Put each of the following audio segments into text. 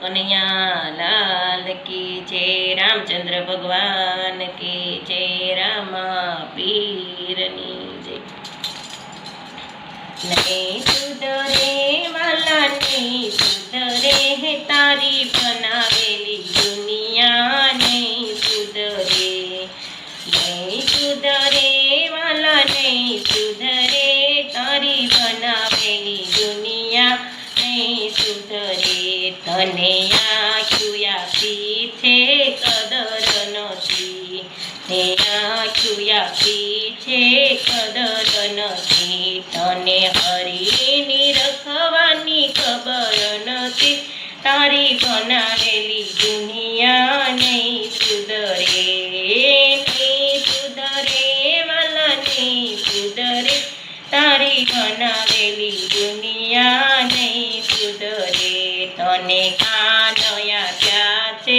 કનૈયા લાલ કી જય, રામચંદ્ર ભગવાન કી જય રામા પીરની જય. નહીં સુધરે વાલાની સુધરે તારી બનાવેલી બનાવેલી દુનિયા નહીં સુધરે નહીં સુધરે વાલા નહીં સુધરે તારી બનાવેલી દુનિયા નહીં સુધરે તને કાનયા ત્યાં છે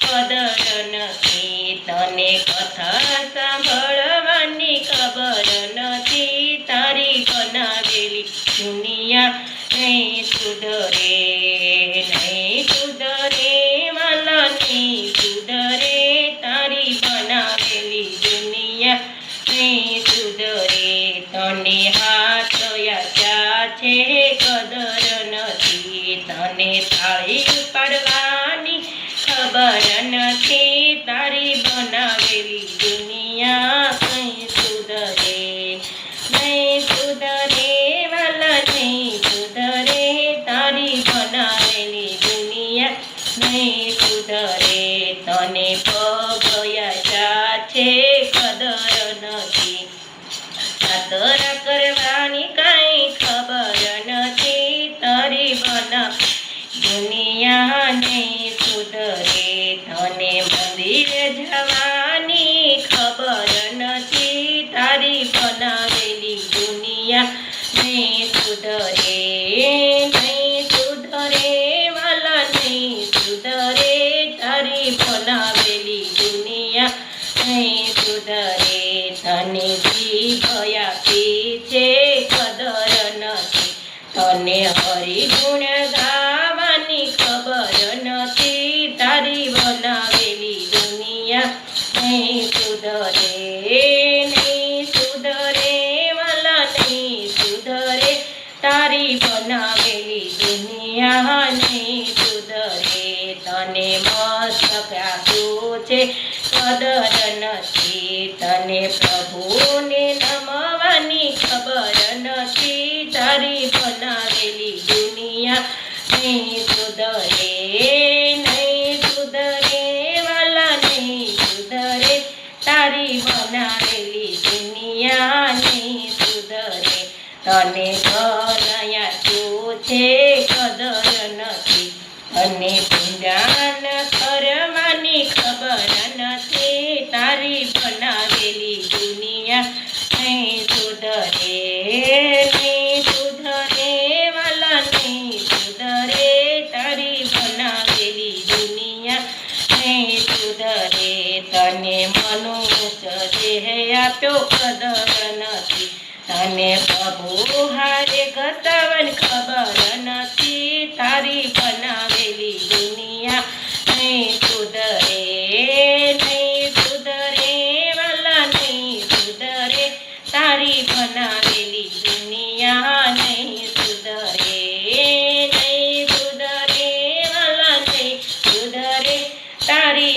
કદર નથી તને કથા સાંભળવાની ખબર નથી તારી બનાવેલી દુનિયા નહીં સુધરે તને તાળી પાડવાની ખબર નથી. તારી બનાવેલી દુનિયા કઈ સુધરે નહીં સુધરે વાલા નહીં સુધરે તારી બનાવેલી દુનિયા નહીં સુધરે તને પગયા છે કદર નથી. સાતરા કરવાની સુધરે તને મંદિરે જવાની ખબર નથી. તારી બનાવેલી દુનિયા નહીં સુધરે નહીં સુધરે, વાલા નહીં સુધરે. તારી બનાવેલી દુનિયા નહીં સુધરે. તને જીભયા પી છે કદર નથી. તને તારી બનાવેલી દુનિયા નહીં સુધરે તને મસ્તક આપ્યું છે. કદર નથી તને પ્રભુને નમવાની, ખબર નથી તારી બનાવેલી દુનિયા નહીં સુધરે. નહીં સુધરે વાલા, નહીં સુધરે તારી બનાવેલી દુનિયા. તને કનયા શું છે કદર નથી. અને પૂજાન કરવાની ખબર નથી. તારી બનાવેલી દુનિયા નહીં સુધરે નહીં, સુધરે વાલા નહીં, સુધરે. તારી બનાવેલી દુનિયા નહીં સુધરે. તને મનુષ્ય દેહ આપ્યો, કદર નથી. તને પ્રભુ હારે ગતાવન ખબર નથી. તારી બનાવેલી દુનિયા નહીં સુધરે નહીં સુધરે, વાલા નહીં સુધરે. તારી બનાવેલી દુનિયા નહીં સુધરે નહીં સુધરે, વાલા નહીં સુધરે. તારી